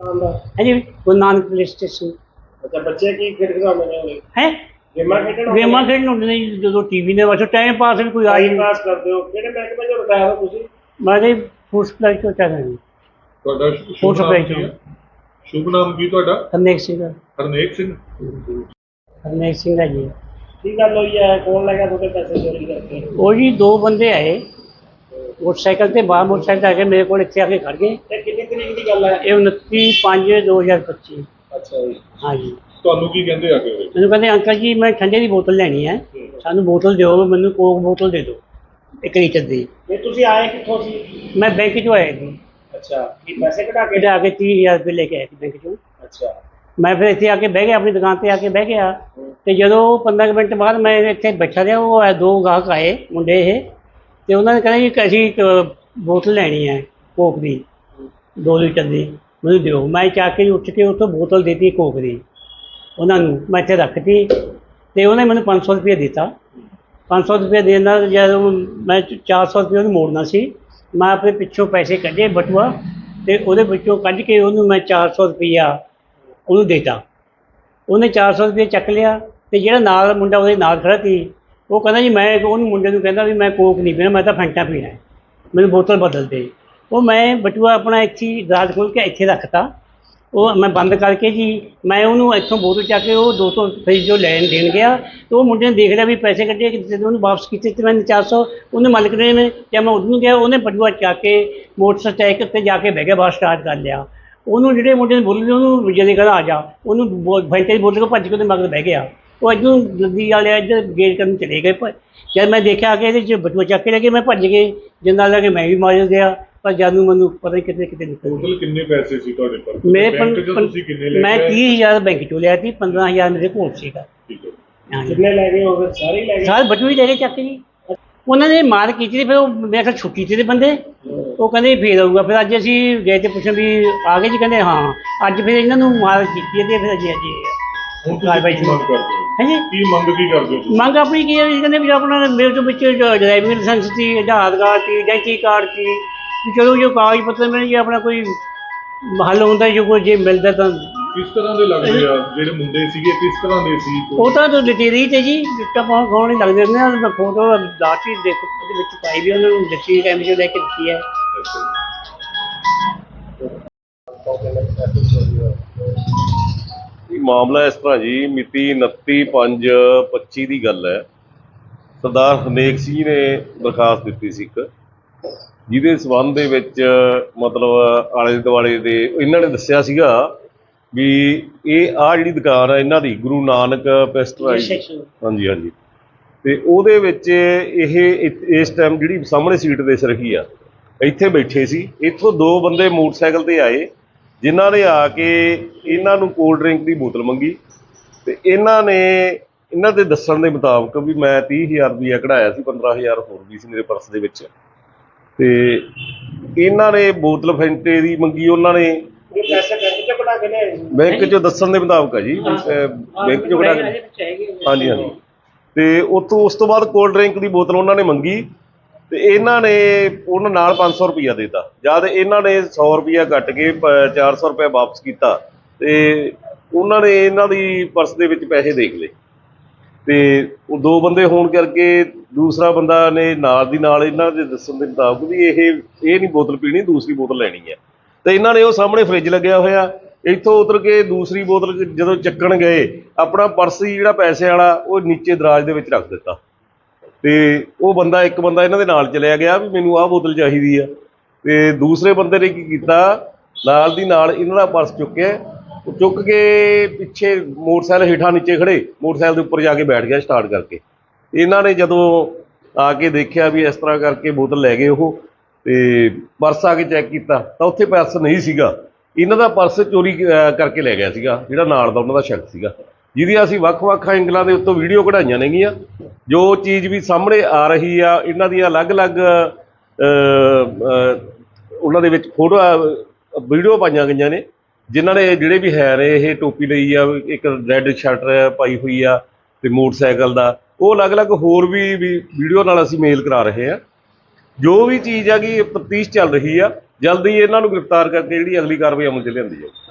ਹਾਂਜੀ Guru Nanak police station ਅੱਛਾ ਬੱਚੇ ਕੀ ਖੇਡ ਖਿਡਾਉਂਦੇ ਨੇ? ਉਹਨੇ ਹੈ? ਗੇਮਾਂ ਖੇਡਣ ਗੇਮਾਂ ਖੇਡਣ ਹੁੰਦੇ ਨੇ ਜੀ, ਜਦੋਂ ਟੀਵੀ ਦੇ ਵਾਸਤੇ ਟਾਈਮ ਪਾਸ ਵੀ ਕੋਈ ਆਈ ਟਾਈਮ ਪਾਸ ਕਰਦੇ ਹੋ। ਕਿਹੜੇ ਮਹਿਕਮੇ ਚੋਂ ਰਿਟਾਇਰ ਹੋ ਤੁਸੀਂ? ਮੈਂ ਜੀ ਫੂਡ ਸਪਲਾਈ ਤੋਂ ਚੱਲ ਰਿਹਾ ਤੁਹਾਡਾ ਫੂਡ ਸ਼ੁਭ ਸਪਲਾਈ ਨਾਮ ਕੀ ਤੋਂ। ਹੈ? ਸ਼ੁਭ ਨਾਮ ਕੀ ਤੁਹਾਡਾ? ਹਰਨੇਕ ਸਿੰਘ ਹਰਨੇਕ ਸਿੰਘ। ਹਰਨੇਕ ਸਿੰਘ ਜੀ। ਕੀ ਗੱਲ ਹੋਈ ਹੈ? ਕੌਣ ਲੈ ਗਿਆ ਤੁਹਾਡੇ ਪੈਸੇ ਚੋਰੀ ਕਰਕੇ? ਉਹ ਜੀ ਦੋ ਬੰਦੇ ਆਏ। ਮੋਟਰਸਾਈਕਲ ਤੇ ਬਾਹਰ ਮੋਟਰਸਾਈਕਲ ਤੇ ਆ ਕੇ ਮੇਰੇ ਕੋਲ ਇੱਥੇ ਆ ਕੇ ਖੜ ਗਏ। ਇਹ ਕਿੰਨੀ ਤਰੀਕ ਦੀ ਗੱਲ ਹੈ? ਇਹ 29 5 2025 ਅੱਛਾ ਜੀ। ਹਾਂਜੀ। ਤੁਹਾਨੂੰ ਕੀ ਕਹਿੰਦੇ ਆ ਕੇ ਉਹ? ਮੈਨੂੰ ਕਹਿੰਦੇ ਅੰਕਲ ਜੀ ਮੈਂ ਠੰਡੇ ਦੀ ਬੋਤਲ ਲੈਣੀ ਹੈ। ਸਾਨੂੰ ਬੋਤਲ ਦਿਓ ਮੈਨੂੰ ਕੋਕ ਬੋਤਲ ਦੇ ਦਿਓ ਇੱਕ ਲੀਟਰ ਦੀ। ਇਹ ਤੁਸੀਂ ਆਏ ਕਿੱਥੋਂ ਸੀ? ਮੈਂ ਬੈਂਕ ਚੋਂ ਆਇਆ ਜੀ। ਅੱਛਾ ਕੀ ਪੈਸੇ ਕਢਾ ਕੇ? ਇਹਦੇ ਆ ਕੇ 30000 ਰੁਪਏ ਲੈ ਕੇ ਆਇਆ ਸੀ ਬੈਂਕ ਚੋਂ। ਅੱਛਾ। ਮੈਂ ਫਿਰ ਇੱਥੇ ਆ ਕੇ ਬਹਿ ਗਿਆ ਆਪਣੀ ਦੁਕਾਨ ਤੇ ਆ ਕੇ ਬਹਿ ਗਿਆ। ਤੇ ਜਦੋਂ 15 ਕੁ ਮਿੰਟ ਬਾਅਦ ਮੈਂ ਇੱਥੇ ਬੈਠਾ ਰਿਹਾ ਉਹ ਦੋ ਗਾਹਕ ਆਏ ਮੁੰਡੇ ਇਹ। ਤੇ ਉਹਨਾਂ ਨੇ ਕਹਿੰਦਾ ਜੀ ਕਿ ਅਸੀਂ ਇੱਕ ਬੋਤਲ ਲੈਣੀ ਹੈ ਕੋਕ ਦੀ। ਦੋ ਲੀਟਰ ਦੀ ਮੈਨੂੰ ਦਿਓ। ਮੈਂ ਚਾ ਕੇ ਉੱਠ ਕੇ ਉੱਥੋਂ ਬੋਤਲ ਦੇ ਦਿੱਤੀ ਕੋਕ ਦੀ। ਉਹਨਾਂ ਨੂੰ ਮੈਂ ਇੱਥੇ ਰੱਖਤੀ ਤੇ ਉਹਨੇ ਮੈਨੂੰ 500 ਰੁਪਏ ਦਿੱਤਾ। 500 ਰੁਪਏ ਦੇਣ ਨਾਲ ਜਦੋਂ ਮੈਂ 400 ਰੁਪਏ ਉਹਨੂੰ ਮੋੜਨਾ ਸੀ, ਮੈਂ ਆਪਣੇ ਪਿੱਛੋਂ ਪੈਸੇ ਕੱਢੇ ਬਟੂਆ ਤੇ ਉਹਦੇ ਵਿੱਚੋਂ ਕੱਢ ਕੇ ਉਹਨੂੰ ਮੈਂ 400 ਰੁਪਈਆ ਉਹਨੂੰ ਦੇਤਾ। ਉਹਨੇ 400 ਰੁਪਏ ਚੱਕ ਲਿਆ ਤੇ ਜਿਹੜਾ ਨਾਲ ਮੁੰਡਾ ਉਹਦੇ ਨਾਲ ਖੜਾ ਸੀ, ਉਹ ਕਹਿੰਦਾ ਜੀ ਮੈਂ ਉਹਨੂੰ ਮੁੰਡੇ ਨੂੰ ਕਹਿੰਦਾ ਵੀ ਮੈਂ ਕੋਕ ਨਹੀਂ ਪੀਣਾ, ਮੈਂ ਤਾਂ ਫੈਂਟਾ ਪੀਣਾ ਮੈਨੂੰ ਬੋਤਲ ਬਦਲ ਦੇ। ਉਹ ਮੈਂ ਬਟੂਆ ਆਪਣਾ ਇੱਥੇ ਹੀ ਦਰਾਜ ਖੋਲ ਕੇ ਇੱਥੇ ਰੱਖਤਾ। ਉਹ ਮੈਂ ਬੰਦ ਕਰਕੇ ਜੀ ਮੈਂ ਉਹਨੂੰ ਇੱਥੋਂ ਬੋਤਲ ਚੱਕ ਕੇ ਉਹ 200 ਰੁਪਏ ਜੋ ਲੈਣ ਦੇਣ ਗਿਆ। ਤੇ ਉਹ ਮੁੰਡੇ ਨੇ ਦੇਖ ਲਿਆ ਵੀ ਪੈਸੇ ਕੱਢੇ ਕਿ ਉਹਨੂੰ ਵਾਪਸ ਕੀਤੇ ਤੇ ਮੈਨੂੰ 400 ਉਹਨੇ ਮਾਲਕ ਨੇ ਨੇ ਜਾਂ ਮੈਂ ਉਹਨੂੰ ਗਿਆ ਉਹਨੇ ਬਟੂਆ ਚੱਕ ਕੇ ਮੋਟਰਸਾਈਕਲ ਤੇ ਜਾ ਕੇ ਬਹਿ ਗਿਆ ਬਾਹਰ ਸਟਾਰਟ ਕਰ ਲਿਆ। ਉਹਨੂੰ ਜਿਹੜੇ ਮੁੰਡੇ ਨੇ ਬੋਲੀ ਉਹਨੂੰ ਜਦੇ ਕਹਿੰਦਾ ਆ ਜਾ। ਉਹਨੂੰ ਫੈਂਟੇ ਬੋਲ ਕੇ ਭੱਜ ਕੇ ਉਹਦੇ ਮਗਰ ਬਹਿ ਗਿਆ। ਉਹ ਇੱਧਰੋਂ ਗੱਡੀ ਵਾਲੇ ਇੱਧਰ ਗੇਟ ਕਰਨ ਚਲੇ ਗਏ। ਪਰ ਜਦ ਮੈਂ ਦੇਖਿਆ ਕਿ ਇਹਦੇ ਚ ਬਟੂਆ ਚੱਕ ਕੇ ਲੈ ਕੇ ਮੈਂ ਭੱਜ ਗਏ। ਜਿੱਦਾਂ ਲੈ ਕੇ ਮੈਂ ਵੀ ਮਾਰ ਗਿਆ ਪਰ ਜਦ ਨੂੰ ਮੈਨੂੰ ਪਤਾ ਨਹੀਂ ਕਿਤੇ ਕਿਤੇ ਨਿਕਲ ਗਿਆ ਟੋਟਲ ਕਿੰਨੇ ਪੈਸੇ ਸੀ ਤੁਹਾਡੇ ਕੋਲ? ਮੇਰੇ ਬੈਂਕ ਚੋਂ ਪੰ- ਤੁਸੀਂ ਕਿੰਨੇ ਲੈ ਮੈਂ ਆਏ? 30000 ਬੈਂਕ ਚੋਂ ਲਿਆ ਸੀ 15000 ਮੇਰੇ ਕੋਲ ਸੀਗਾ। ਠੀਕ ਹੈ। ਹਾਂਜੀ। ਕਿੰਨੇ ਲੈ ਗਏ ਹੋ? ਫਿਰ ਸਾਰੇ ਹੀ ਲੈ ਗਏ? ਸਾਰੇ ਬਟੂ ਹੀ ਲੈ ਕੇ ਚੱਕ ਜੀ। ਉਹਨਾਂ ਨੇ ਮਾਰ ਕੀਤੀ ਤੇ ਫਿਰ ਉਹ ਮੇਰੇ ਖਿਆਲ ਛੁੱਟੀ ਤੇ ਦੇ ਬੰਦੇ। ਉਹ ਕਹਿੰਦੇ ਫੇਰ ਆਊਗਾ। ਫਿਰ ਅੱਜ ਅਸੀਂ ਗਏ ਤੇ ਪੁੱਛਣ ਵੀ ਆ ਗਏ ਜੀ? ਕਹਿੰਦੇ ਹਾਂ। ਅੱਜ ਫਿਰ ਇਹਨਾਂ ਨੂੰ ਮਾਰ ਕੀਤੀ ਹੈ ਤੇ ਫਿਰ ਅੱਜ ਅੱਜ ਹੁਣ ਤੁਸੀਂ ਕਾਰਵਾਈ ਮੰਗ ਕਰਦੇ ਹੋ? ਹਾਂਜੀ? ਕੀ ਮੰਗ ਕੀ ਕਰਦੇ ਹੋ ਤੁਸੀਂ? ਮੰਗ ਆਪਣੀ ਕੀ ਹੈ ਵੀ ਕਹਿੰਦੇ ਵੀ ਆਪਣਾ ਮੇਰੇ ਤੋਂ ਵਿੱਚ ਡਰਾਈਵਿੰਗ ਲਾਇਸੈਂਸ ਸੀ ਆਧਾਰ ਕਾਰਡ ਸੀ ਆਈਡੈਂਟੀ ਕਾਰਡ ਸੀ। ਵੀ ਚਲੋ ਜੋ ਕਾਗਜ਼ ਪੱਤਰ ਮਿਲ ਜੇ ਆਪਣਾ ਕੋਈ ਹੱਲ ਹੁੰਦਾ ਜੋ ਕੋਈ ਜੇ ਮਿਲਦਾ ਤਾਂ ਕਿਸ ਤਰ੍ਹਾਂ ਦੇ ਲੱਗਦੇ ਆ ਜਿਹੜੇ ਮੁੰਡੇ ਸੀਗੇ ਕਿਸ ਤਰ੍ਹਾਂ ਦੇ ਸੀ? ਉਹ ਤਾਂ ਡਿਟੇਲੀ ਤੇ ਜੀ ਜਿੱਟਾ ਪਾਉਣ ਖਾਣ ਨਹੀਂ ਲੱਗਦੇ ਨੇ ਮੈਂ ਫੋਟੋ ਦਾਤੀ ਦੇਖ ਉਹਦੇ ਵਿੱਚ ਪਾਈ ਵੀ ਉਹਨਾਂ ਨੂੰ ਦਿੱਤੀ ਕੈਮਰੇ 'ਚ ਲੈ ਕੇ ਦਿੱਤੀ ਹੈ। ਇਹ ਮਾਮਲਾ ਇਸ ਤਰ੍ਹਾਂ ਜੀ ਮਿਤੀ 29/5/25 ਦੀ ਗੱਲ ਹੈ। ਸਰਦਾਰ ਹਰਨੇਕ ਸਿੰਘ ਨੇ ਦਰਖਾਸਤ ਦਿੱਤੀ ਸੀ ਇੱਕ। ਜਿਹਦੇ ਸਬੰਧ ਦੇ ਵਿੱਚ ਮਤਲਬ ਆਲੇ ਦੁਆਲੇ ਦੇ ਇਹਨਾਂ ਨੇ ਦੱਸਿਆ ਸੀਗਾ ਵੀ ਇਹ ਆ ਜਿਹੜੀ ਦੁਕਾਨ ਹੈ ਇਹਨਾਂ ਦੀ ਗੁਰੂ ਨਾਨਕ ਪੈਸਟਰਾਈਜ਼। ਹਾਂਜੀ ਹਾਂਜੀ। ਤੇ ਉਹਦੇ ਵਿੱਚ ਇਹ ਇਸ ਟਾਈਮ ਜਿਹੜੀ ਸਾਹਮਣੇ ਸੀਟ ਦੇ ਰਹੀ ਆ ਇੱਥੇ ਬੈਠੇ ਸੀ। ਇੱਥੋਂ ਦੋ ਬੰਦੇ ਮੋਟਰਸਾਈਕਲ ਤੇ ਆਏ ਜਿਨ੍ਹਾਂ ਨੇ ਆ ਕੇ ਇਹਨਾਂ ਨੂੰ ਕੋਲਡ ਡਰਿੰਕ ਦੀ ਬੋਤਲ ਮੰਗੀ। ਤੇ ਇਹਨਾਂ ਨੇ ਇਹਨਾਂ ਦੇ ਦੱਸਣ ਦੇ ਮੁਤਾਬਕ ਵੀ ਮੈਂ 30000 ਰੁਪਇਆ ਕਢਾਇਆ ਸੀ 15000 ਹੋਰ ਵੀ ਸੀ ਮੇਰੇ ਪਰਸ ਦੇ ਵਿੱਚ। ਤੇ ਇਹਨਾਂ ਨੇ ਬੋਤਲ ਫੈਂਟੇ ਦੀ ਮੰਗੀ ਉਹਨਾਂ ਨੇ ਇਹ ਪੈਸੇ ਬੈਂਕ ਚੋਂ ਕਢਾ ਕੇ ਲਿਆਏ ਸੀ। ਬੈਂਕ ਚੋਂ ਦੱਸਣ ਦੇ ਮੁਤਾਬਕ ਆ ਜੀ। ਅਹ ਬੈਂਕ ਚੋਂ ਕਢਾ ਕੇ ਹਾਂਜੀ ਹਾਂਜੀ। ਤੇ ਉਤੋਂ ਉਸ ਤੋਂ ਬਾਅਦ ਕੋਲਡ ਡਰਿੰਕ ਦੀ ਬੋਤਲ ਉਹਨਾਂ ਨੇ ਮੰਗੀ ਤੇ ਇਹਨਾਂ ਨੇ ਉਹਨਾਂ ਨਾਲ 500 ਰੁਪਇਆ ਦਿੱਤਾ। ਜਦ ਇਹਨਾਂ ਨੇ 100 ਰੁਪਇਆ ਕੱਟ ਕੇ ਪ- 400 ਰੁਪਇਆ ਵਾਪਸ ਕੀਤਾ ਤੇ ਉਹਨਾਂ ਨੇ ਇਹਨਾਂ ਦੀ ਪਰਸ ਦੇ ਵਿੱਚ ਪੈਸੇ ਦੇਖ ਲਏ। ਤੇ ਉਹ ਦੋ ਬੰਦੇ ਹੋਣ ਕਰਕੇ ਦੂਸਰਾ ਬੰਦਾ ਨੇ ਨਾਲ ਦੀ ਨਾਲ ਇਹਨਾਂ ਦੇ ਦੱਸਣ ਦੇ ਮੁਤਾਬਕ ਵੀ ਇਹ ਇਹ ਨਹੀਂ ਬੋਤਲ ਪੀਣੀ, ਦੂਸਰੀ ਬੋਤਲ ਲੈਣੀ ਹੈ। ਤੇ ਇਹਨਾਂ ਨੇ ਉਹ ਸਾਹਮਣੇ ਫ੍ਰਿਜ ਲੱਗਿਆ ਹੋਇਆ। ਇੱਥੋਂ ਉਤਰ ਕੇ ਦੂਸਰੀ ਬੋਤਲ ਜਦੋਂ ਚੱਕਣ ਗਏ, ਆਪਣਾ ਪਰਸ ਸੀ ਜਿਹੜਾ ਪੈਸੇ ਵਾਲਾ, ਉਹ ਨੀਚੇ ਦਰਾਜ ਦੇ ਵਿੱਚ ਰੱਖ ਦਿੱਤਾ। ਤੇ ਉਹ ਬੰਦਾ, ਇੱਕ ਬੰਦਾ ਇਹਨਾਂ ਦੇ ਨਾਲ ਚਲਿਆ ਗਿਆ ਵੀ ਮੈਨੂੰ ਆਹ ਬੋਤਲ ਚਾਹੀਦੀ ਆ। ਤੇ ਦੂਸਰੇ ਬੰਦੇ ਨੇ ਕੀ ਕੀਤਾ? ਨਾਲ ਦੀ ਨਾਲ ਇਹਨਾਂ ਦਾ ਪਰਸ ਚੁੱਕਿਆ। ਚੁੱਕ ਕੇ ਪਿੱਛੇ ਮੋਟਰਸਾਈਕਲ ਹੇਠਾਂ ਨੀਚੇ ਖੜੇ, ਮੋਟਰਸਾਈਕਲ ਦੇ ਉੱਪਰ ਜਾ ਕੇ ਬੈਠ ਗਿਆ ਸਟਾਰਟ ਕਰਕੇ। ਇਹਨਾਂ ਨੇ ਜਦੋਂ ਆ ਕੇ ਦੇਖਿਆ ਵੀ ਇਸ ਤਰ੍ਹਾਂ ਕਰਕੇ ਬੋਤਲ ਲੈ ਗਏ ਉਹ, ਤੇ ਪਰਸ ਆ ਕੇ ਚੈੱਕ ਕੀਤਾ, ਤਾਂ ਉੱਥੇ ਪਰਸ ਨਹੀਂ ਸੀਗਾ। ਇਹਨਾਂ ਦਾ ਪਰਸ ਚੋਰੀ ਕਰਕੇ ਲੈ ਗਿਆ ਸੀਗਾ, ਜਿਹੜਾ ਨਾਲ ਦਾ ਉਹਨਾਂ ਦਾ ਸ਼ੱਕ ਸੀਗਾ। ਜਿਹਦੀ ਅਸੀਂ ਵੱਖ-ਵੱਖ ਐਂਗਲਾਂ ਦੇ ਉੱਤੋਂ ਵੀਡੀਓ ਕਢਾਈਆਂ ਨੇਗੀਆਂ। ਜੋ ਚੀਜ਼ ਵੀ ਸਾਹਮਣੇ ਆ ਰਹੀ ਆ, ਇਹਨਾਂ ਦੀਆਂ ਅਲੱਗ-ਅਲੱਗ ਉਹਨਾਂ ਦੇ ਵਿੱਚ ਫੋਟੋ ਵੀਡੀਓ ਪਾਈਆਂ ਗਈਆਂ ਨੇ। ਜਿਨ੍ਹਾਂ ਨੇ ਜਿਹੜੇ ਵੀ ਹੈ ਨੇ, ਇਹ ਟੋਪੀ ਲਈ ਆ, ਇੱਕ ਰੈੱਡ ਸ਼ਟਰ ਪਾਈ ਹੋਈ ਆ ਤੇ ਮੋਟਰਸਾਈਕਲ ਦਾ, ਉਹ ਅਲੱਗ-ਅਲੱਗ ਹੋਰ ਵੀ ਵੀਡੀਓ ਨਾਲ ਅਸੀਂ ਮੇਲ ਕਰਾ ਰਹੇ ਆ। ਜੋ ਵੀ ਚੀਜ਼ ਹੈਗੀ ਤਫਤੀਸ਼ ਚੱਲ ਰਹੀ ਆ। ਜਲਦੀ ਇਹਨਾਂ ਨੂੰ ਗ੍ਰਿਫਤਾਰ ਕਰਕੇ ਜਿਹੜੀ ਅਗਲੀ ਕਾਰਵਾਈ ਅਮਲ ਚ ਲਿਆਂਦੀ ਜਾਊਗੀ